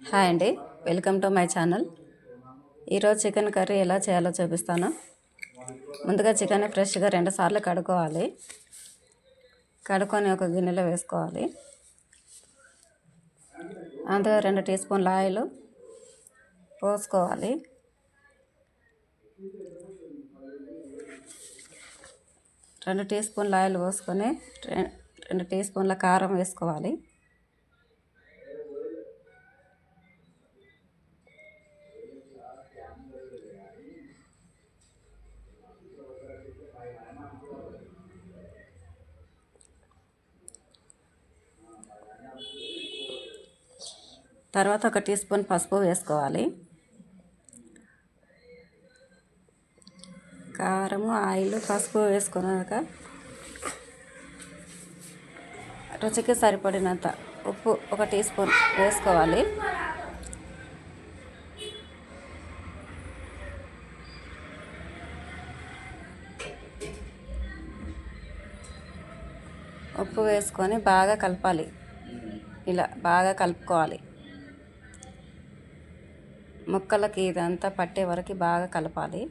Hi అండి. Welcome to my channel. ఈరోజు chicken curry ఎలా చేయాలో చూపిస్తాను. ముందుగా చికెన్ ఫ్రెష్గా రెండు సార్లు కడుక్కోవాలి. కడుక్కొని ఒక గిన్నెలో వేసుకోవాలి. అందులో రెండు టీ స్పూన్ల ఆయిల్ పోసుకోవాలి. రెండు టీ స్పూన్ల ఆయిల్ పోసుకొని రెండు టీ స్పూన్ల కారం వేసుకోవాలి. తర్వాత ఒక టీ స్పూన్ పసుపు వేసుకోవాలి. కారము ఆయిల్ పసుపు వేసుకున్నాక రుచికి సరిపడినంత ఉప్పు ఒక టీ స్పూన్ వేసుకోవాలి. ఉప్పు వేసుకొని బాగా కలపాలి. ఇలా బాగా కలుపుకోవాలి. ముక్కలకి ఇదంతా పట్టే వరకు బాగా కలపాలి.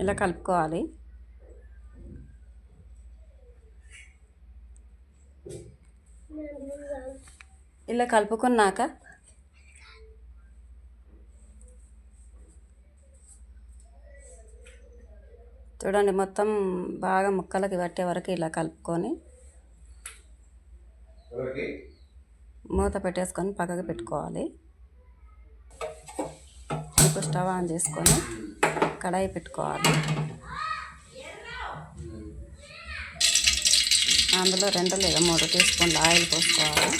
ఇలా కలుపుకోవాలి. ఇలా కలుపుకున్నాక చూడండి మొత్తం బాగా ముక్కలకి పట్టే వరకు ఇలా కలుపుకొని మూత పెట్టేసుకొని పక్కకు పెట్టుకోవాలి. ఇప్పుడు స్టవ్ ఆన్ చేసుకొని కడాయి పెట్టుకోవాలి. అందులో రెండు లేదా మూడు టీ స్పూన్ల ఆయిల్ పోసుకోవాలి.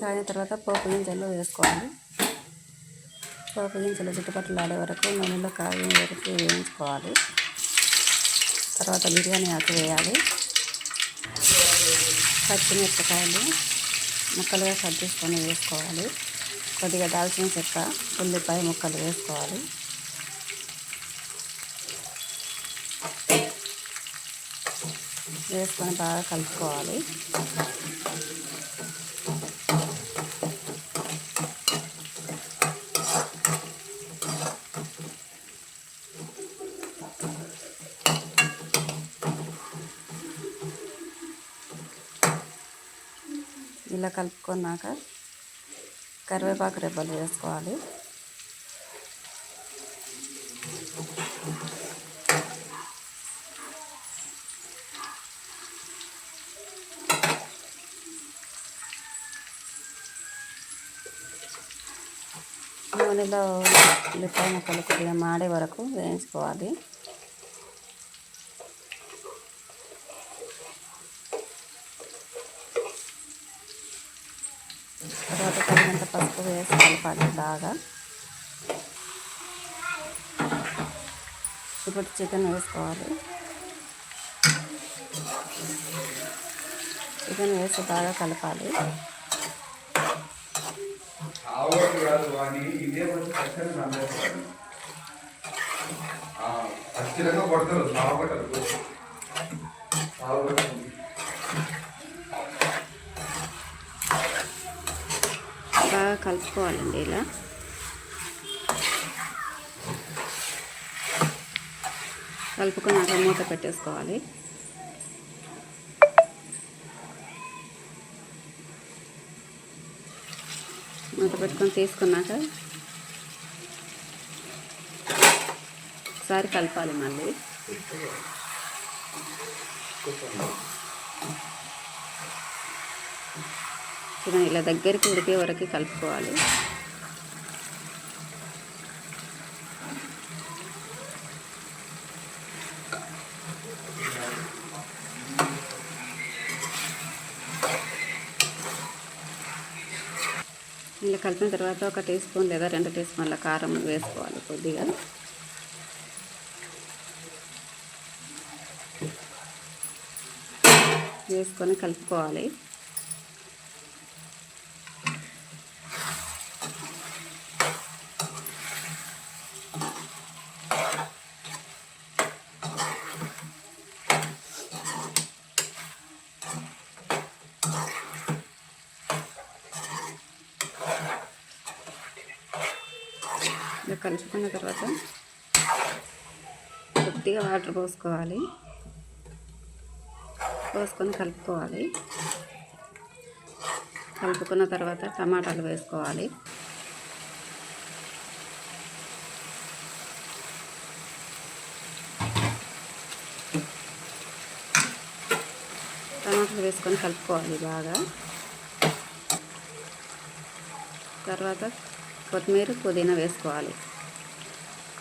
కాగిన తర్వాత పోపు గింజలు వేసుకోవాలి. పోపు గింజలు చుట్టుపక్కల ఆడే వరకు నూనెలో కాగిన వరకు వేయించుకోవాలి. తర్వాత బిర్యానీ ఆకు వేయాలి. పచ్చిమిరపకాయలు ముక్కలుగా కట్ చేసుకొని వేసుకోవాలి. కొద్దిగా దాల్చిన చెక్క ఉల్లిపాయ ముక్కలు వేసుకోవాలి. వేసుకొని బాగా కలుపుకోవాలి. ఇలా కలుపుకున్నాక కరివేపాకు రెబ్బలు వేసుకోవాలి. నూనెలో ఉల్లిపాయ ముక్కలు కొద్దిగా మాడే వరకు వేయించుకోవాలి. తర్వాత తగినంత పసుపు వేసి కలపాలి బాగా. ఇప్పుడు చికెన్ వేసుకోవాలి. చికెన్ వేసి బాగా కలపాలి. ఖచ్చితంగా కొడతారు సాగు కొట్టరు బాగా కలుపుకోవాలండి ఇలా. కలుపుకున్నాక మూత పెట్టేసుకోవాలి. మూత పెట్టుకొని తీసుకున్నాక ఒకసారి కలపాలి మళ్ళీ. చూడండి ఇలా దగ్గరికి ఉడికే వరకు కలుపుకోవాలి. ఇలా కలిపిన తర్వాత ఒక టీ స్పూన్ లేదా రెండు టీ స్పూన్ల కారం వేసుకోవాలి కొద్దిగా. వేసుకొని కలుపుకోవాలి. కలుపుకున్న తర్వాత కొద్దిగా వాటర్ పోసుకోవాలి. పోసుకొని కలుపుకోవాలి. కలుపుకున్న తర్వాత టమాటాలు వేసుకోవాలి. టమాటాలు వేసుకొని కలుపుకోవాలి బాగా. తర్వాత కొత్తిమీర పుదీనా వేసుకోవాలి.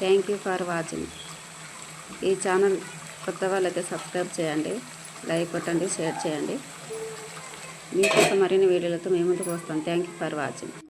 థ్యాంక్ యూ ఫర్ వాచింగ్ ఈ ఛానల్ కొత్త వాళ్ళకి సబ్స్క్రైబ్ చేయండి లైక్ కొట్టండి షేర్ చేయండి. మీకోసం మరిన్ని వీడియోలతో మేము ముందుకు వస్తాం. Thank you for watching